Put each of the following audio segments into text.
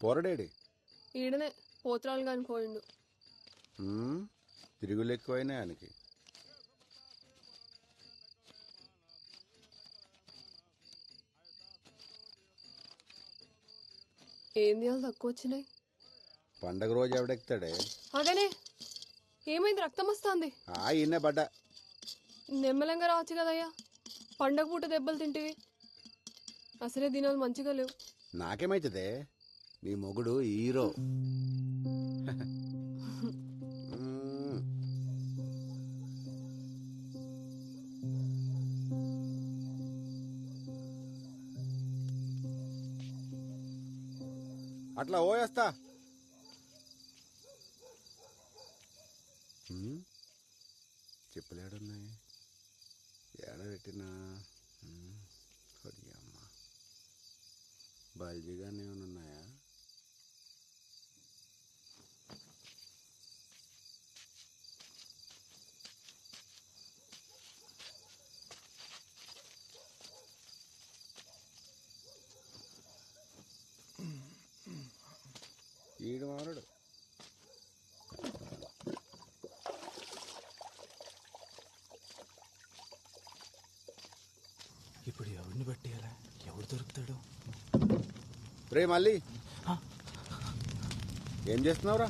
పోరడేడి? ఈడనే పోత్రాలు కాని పోయిండు తిరుగులు ఎక్కువైనాయి ఆయనకి. ఏం తీయాలి తక్కువ వచ్చినాయి పండగ రోజు ఎవడెక్తాడే అదేనే ఏమైంది రక్తం వస్తుంది? ఆ ఈయనే పడ్డా నెమ్మలంగా రావచ్చు కదయ్యా పండగ పూట దెబ్బలు తింటివి. అసలే దినాలు మంచిగా లేవు. నాకేమైతుందే? మీ మొగుడు హీరో. అట్లా ఓయేస్తా. చెప్పులేడున్నాయి. ఏడ పెట్టినా? ఉమ్, కొడి అమ్మ. బల్జీగానే ఏమైనా ఈడు మారడు ఇప్పుడు ఎవరిని పట్టేయాలా? ఎవరు దొరుకుతాడు? రే మళ్ళీ. ఏం చేస్తున్నావురా?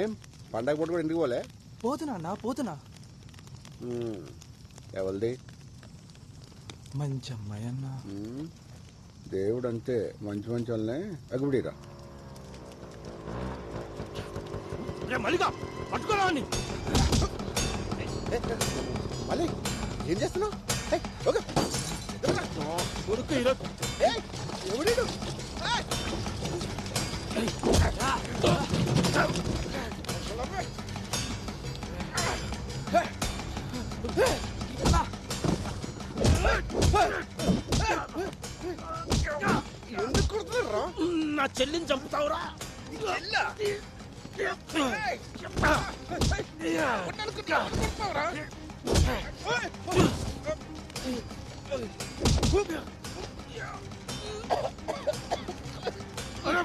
ఏం? పండగ పూట కూడా ఇంటికి పోలే? పోతున్నా నా పోతున్నా. ఎవరిది? మంచి అమ్మాయి అన్న. దేవుడు అంతే మంచి మంచి వాళ్ళనే అగుబడిరా మల్లిగా పట్టుకోరా మళ్ళీ ఏం చేస్తున్నావు? ఓకే. కొడుకు ఈరోజు. ఎవడీడు? ఎందుకు కొడుతున్నారా నా చెల్లిని చంపుతావురా.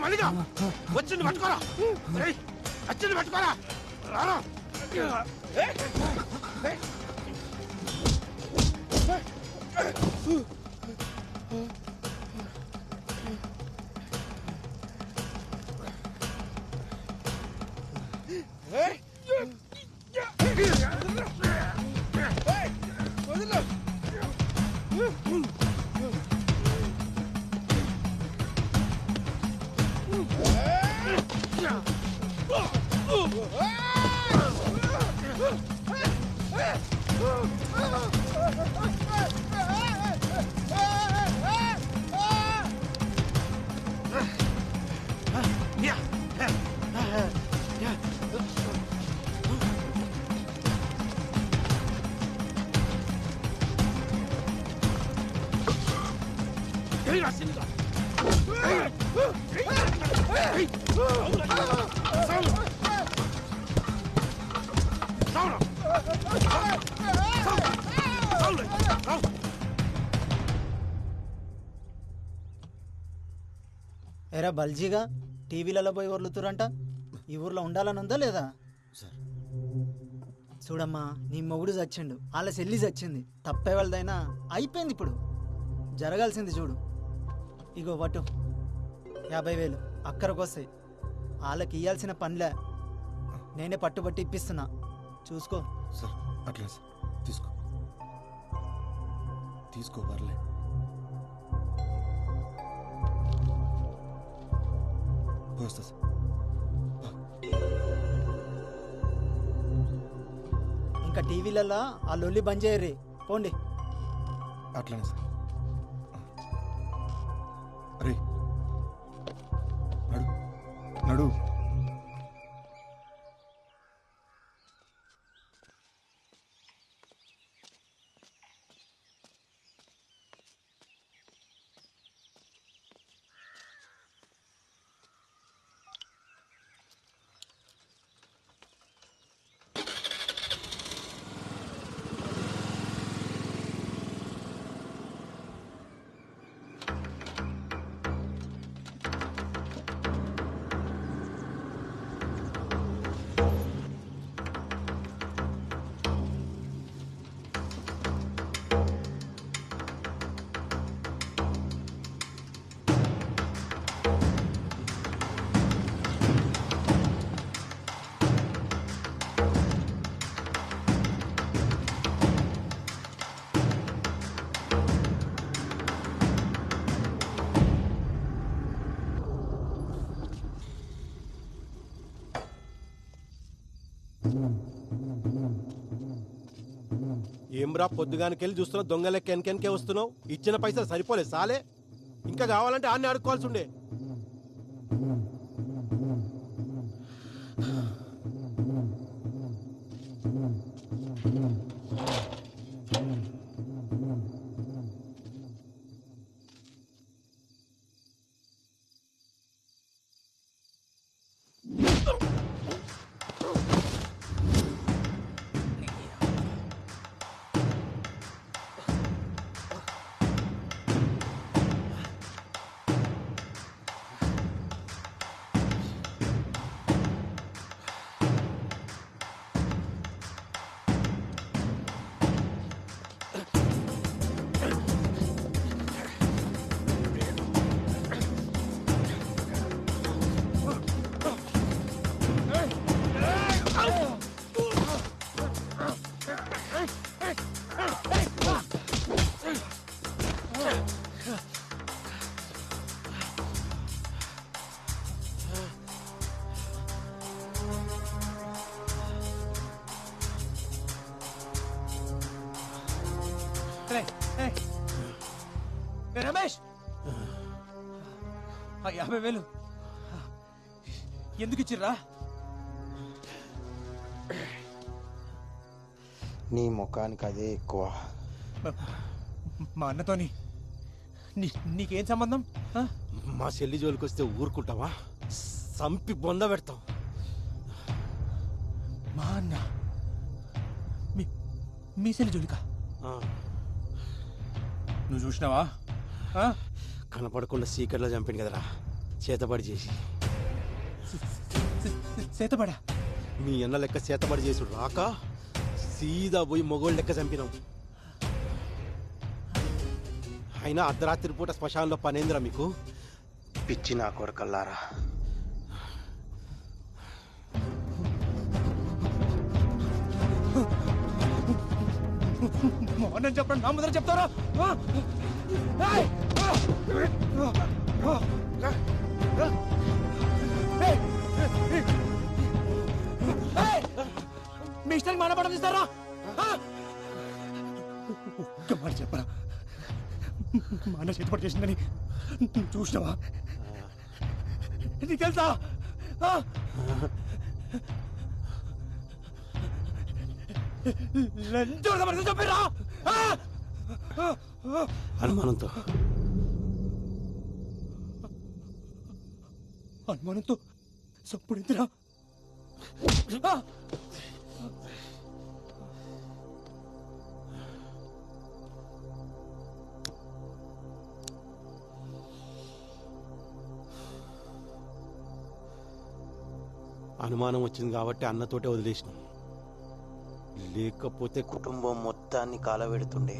మల్లిగా వచ్చింది పట్టుకోరా వచ్చింది పట్టుకోరా రారా Arriba, Silva! ఎరా బల్జీగా? టీవీలలో పోయి వర్లుతురంట ఈ ఊర్లో ఉండాలని ఉందా లేదా? చూడమ్మా నీ మొగుడు చచ్చిండు. వాళ్ళ చెల్లి చచ్చింది. తప్పే వాళ్ళదైనా అయిపోయింది ఇప్పుడు. జరగాల్సింది చూడు. ఇగో వటు. యాభై వేలు. అక్కడికి వస్తాయి వాళ్ళకి ఇయ్యాల్సిన పనిలే. నేనే పట్టుబట్టి ఇప్పిస్తున్నా. చూసుకో. సార్ అట్లా సార్. తీసుకో. తీసుకో పర్లే పోస్తా సార్. ఇంకా టీవీలలో ఆ లొల్లి బంద్ చేయర్రి పోండి. అట్లానే సార్. ఏమ్రా పొద్దుగానికెళ్ళి చూస్తున్నా దొంగ లెక్క వస్తున్నావు? ఇచ్చిన పైసలు సరిపోలేదు సాలే. ఇంకా కావాలంటే ఆన్ని అడుక్కోవాల్సి ఉండే. రమేష్ ఆ యాభై వేలు ఎందుకు ఇచ్చిర్రా నీ ముఖానికి అదే ఎక్కువ మా అన్నతోని నీ నీకేం సంబంధం ఆ? మా చెల్లి జోలికి వస్తే ఊరుకుంటావా సంపి బొంద పెడతాం మా అన్న మీ మీ సెల్లి జోలిక ఆ, నువ్వు చూసినావా? కనపడకుండా సీకర్లో చంపిండు కదరా. చేతబడి చేసి. సేతపడా మీ అన్న లెక్క చేతబడి చేసి రాక సీదా పోయి మొగోళ్ళ లెక్క చంపినాం అయినా అర్ధరాత్రి పూట శ్మశానంలో పనేందిరా మీకు? పిచ్చి నా కొరకల్లారా. మార్నింగ్ చెప్పండి నా ముందర చెప్తారా? మీ ఇష్టానికి మానపడం ఇస్తారా? ఒక్క మాట చెప్పరా? మా అన్న చేతిపడి చేసిందని చూసినావా? నీకు తెలుసా? అనుమానంతో. అనుమానంతో సప్పుడు ఇందిరా అనుమానం వచ్చింది కాబట్టి అన్నతోటే వదిలేసినాం. లేకపోతే కుటుంబం మొత్తాన్ని కాలబెడుతుండే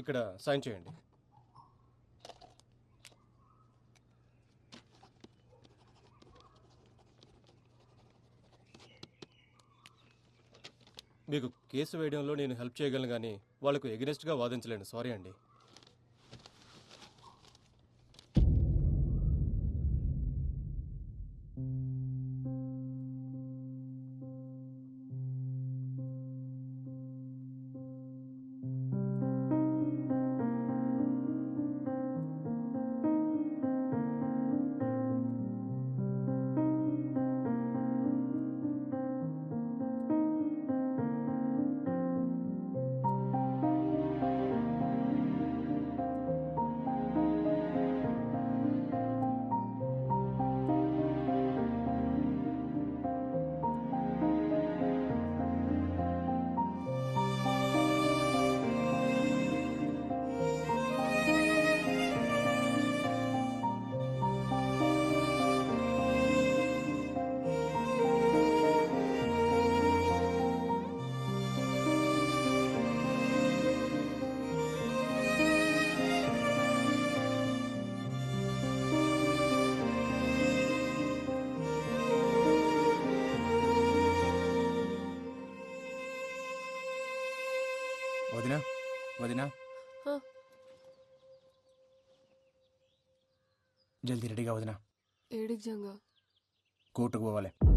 ఇక్కడ సైన్ చేయండి. మీకు కేసు వేయడంలో నేను హెల్ప్ చేయగలను కానీ వాళ్ళకు ఎగనెస్ట్గా వాదించలేను. సారీ అండి. వదినా వదినా. జల్దీ రెడీగా వదినా. ఏడికి జంగా? కోర్టుకు పోవాలి.